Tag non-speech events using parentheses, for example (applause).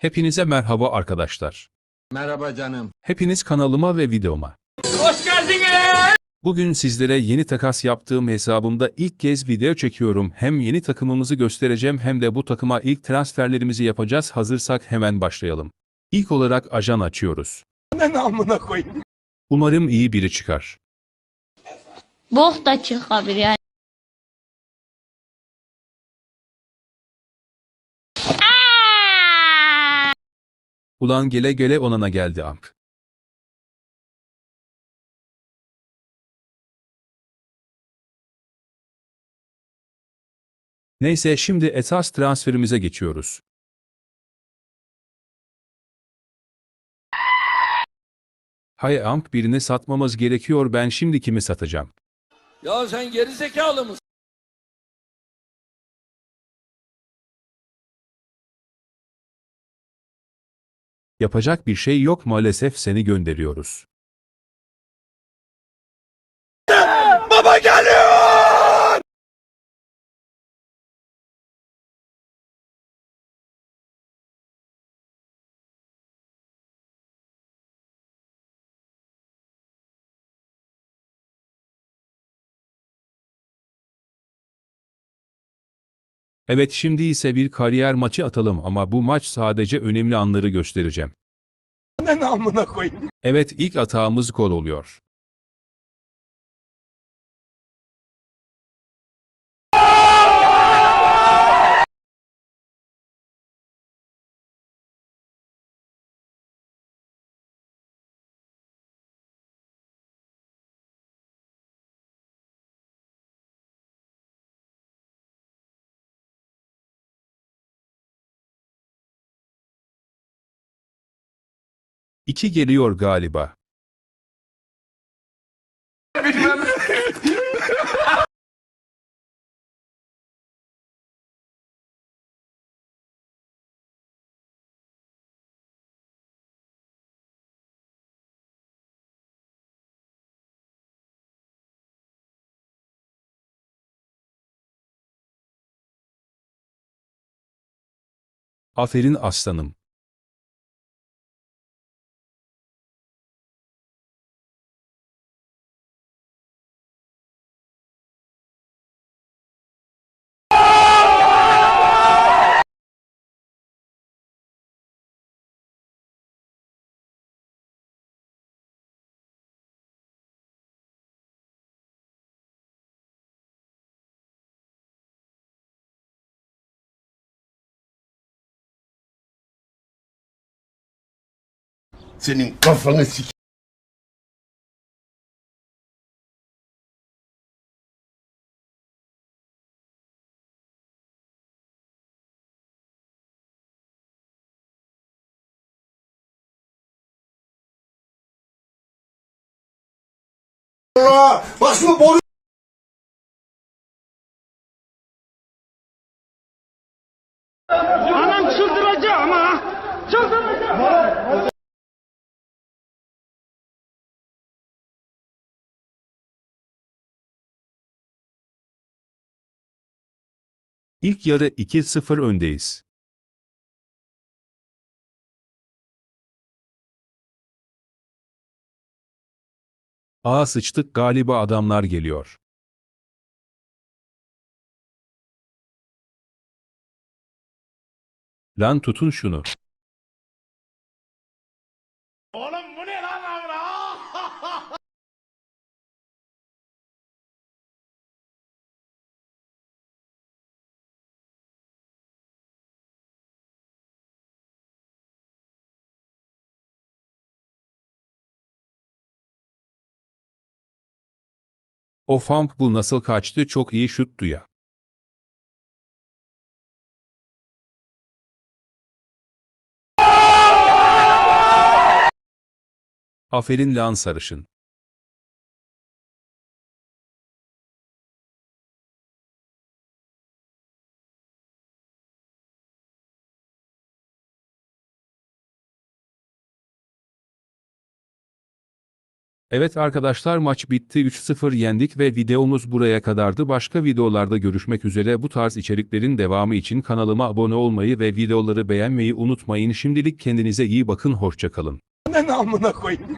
Hepinize merhaba arkadaşlar. Merhaba canım. Hepiniz kanalıma ve videoma. Hoş geldiniz. Bugün sizlere yeni takas yaptığım hesabımda ilk kez video çekiyorum. Hem yeni takımımızı göstereceğim hem de bu takıma ilk transferlerimizi yapacağız. Hazırsak hemen başlayalım. İlk olarak ajan açıyoruz. Ne namına koyayım? Umarım iyi biri çıkar. Bok da çıkabilir yani. Ulan gele gele onana geldi amp. Neyse şimdi esas transferimize geçiyoruz. Hay amp birini satmamız gerekiyor ben şimdi kimi satacağım? Ya sen geri zekalı mısın? Yapacak bir şey yok maalesef seni gönderiyoruz. Baba geliyor. Evet şimdi ise bir kariyer maçı atalım ama bu maç sadece önemli anları göstereceğim. Ne namına koyayım? Evet ilk atağımız gol oluyor. İki geliyor galiba. Aferin aslanım. Senin kafanı sik. Bak şu boru İlk yarı 2-0 öndeyiz. Aa sıçtık galiba adamlar geliyor. Lan tutun şunu. (laughs) O Famp bu nasıl kaçtı çok iyi şuttu ya. Aferin lan sarışın. Evet arkadaşlar maç bitti 3-0 yendik ve videomuz buraya kadardı. Başka videolarda görüşmek üzere bu tarz içeriklerin devamı için kanalıma abone olmayı ve videoları beğenmeyi unutmayın. Şimdilik kendinize iyi bakın hoşçakalın. Ne amına koyayım?